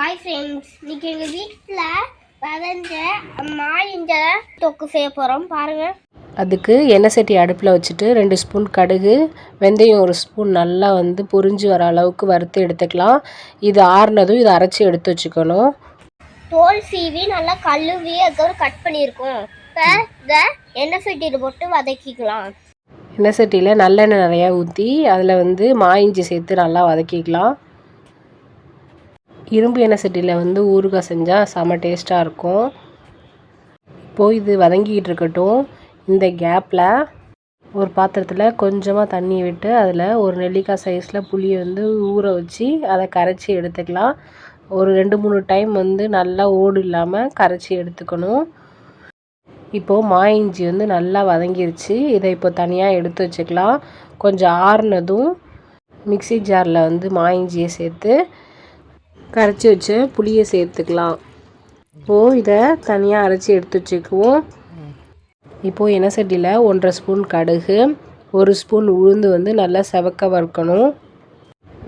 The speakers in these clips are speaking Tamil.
ஹாய் ஃப்ரெண்ட்ஸ் இன்னைக்கு எங்கள் வீட்டில் வதஞ்ச மாயிஞ்ச தொக்கு செய்ய போகிறோம் பாருங்கள் அதுக்கு எண்ணெய் சட்டி அடுப்பில் வச்சுட்டு ரெண்டு ஸ்பூன் கடுகு வெந்தயம் ஒரு ஸ்பூன் நல்லா வந்து பொரிஞ்சு வர அளவுக்கு வறுத்து எடுத்துக்கலாம். இது ஆறுனதும் இதை அரைச்சி எடுத்து வச்சுக்கணும். தோல் சீவி நல்லா கழுவி அதுக்கப்புறம் கட் பண்ணியிருக்கோம். இப்போ இதை எண்ணெய் சட்டியில் போட்டு வதக்கிக்கலாம். எண்ணெய் சட்டியில் நல்லெண்ணெய் நிறையா ஊற்றி அதில் வந்து மாயிஞ்சி சேர்த்து நல்லா வதக்கிக்கலாம். இரும்பு எண்ணெய் சட்டியில் வந்து ஊறுகாய் செஞ்சால் செம டேஸ்ட்டாக இருக்கும். இப்போது இது வதங்கிக்கிட்டு இருக்கட்டும். இந்த கேப்பில் ஒரு பாத்திரத்தில் கொஞ்சமாக தண்ணி விட்டு அதில் ஒரு நெல்லிக்காய் சைஸில் புளியை வந்து ஊற வச்சு அதை கரைச்சி எடுத்துக்கலாம். ஒரு ரெண்டு மூணு டைம் வந்து நல்லா ஓடு இல்லாமல் கரைச்சி எடுத்துக்கணும். இப்போது மா இஞ்சி வந்து நல்லா வதங்கிருச்சு. இதை இப்போ தனியாக எடுத்து வச்சுக்கலாம். கொஞ்சம் ஆறுனதும் மிக்ஸி ஜாரில் வந்து மா இஞ்சியை சேர்த்து கரைச்சி வச்ச புளியை சேர்த்துக்கலாம். இப்போது இதை தனியாக அரைச்சி எடுத்து வச்சுக்குவோம். இப்போது எண்ணெய் சட்டியில் ஒன்றரை ஸ்பூன் கடுகு ஒரு ஸ்பூன் உளுந்து வந்து நல்லா செவக்க வறுக்கணும்.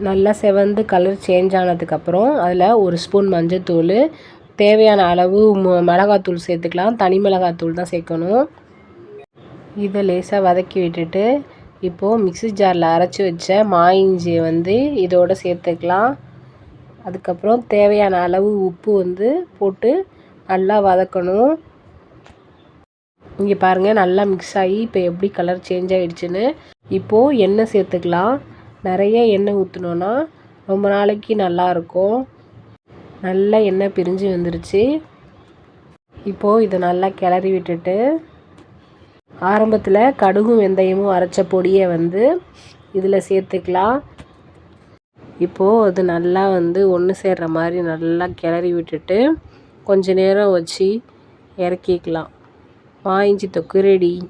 நல்லா செவந்து கலர் சேஞ்ச் ஆனதுக்கப்புறம் அதில் ஒரு ஸ்பூன் மஞ்சத்தூள் தேவையான அளவு மிளகாத்தூள் சேர்த்துக்கலாம். தனி மிளகாத்தூள் தான் சேர்க்கணும். இதை லேசாக வதக்கி விட்டுட்டு இப்போது மிக்ஸி ஜாரில் அரைச்சி வச்ச மா இஞ்சியை வந்து இதோடு சேர்த்துக்கலாம். அதுக்கப்புறம் தேவையான அளவு உப்பு வந்து போட்டு நல்லா வதக்கணும். இங்கே பாருங்கள் நல்லா மிக்ஸ் ஆகி இப்போ எப்படி கலர் சேஞ்ச் ஆகிடுச்சின்னு இப்போது எண்ணெய் சேர்த்துக்கலாம். நிறைய எண்ணெய் ஊற்றினோன்னா ரொம்ப நாளைக்கு நல்லாயிருக்கும் நல்லா எண்ணெய் பிரிஞ்சு வந்துருச்சு. இப்போது இதை நல்லா கிளறி விட்டுட்டு ஆரம்பத்தில் கடுகும் வெந்தயமும் அரைச்ச பொடியை வந்து இதில் சேர்த்துக்கலாம். இப்போது அது நல்லா வந்து ஒன்று சேர்கிற மாதிரி நல்லா கிளறி விட்டுட்டு கொஞ்ச நேரம் வச்சு இறக்கிக்கலாம். வாங்கிச்சி தொக்கு ரெடி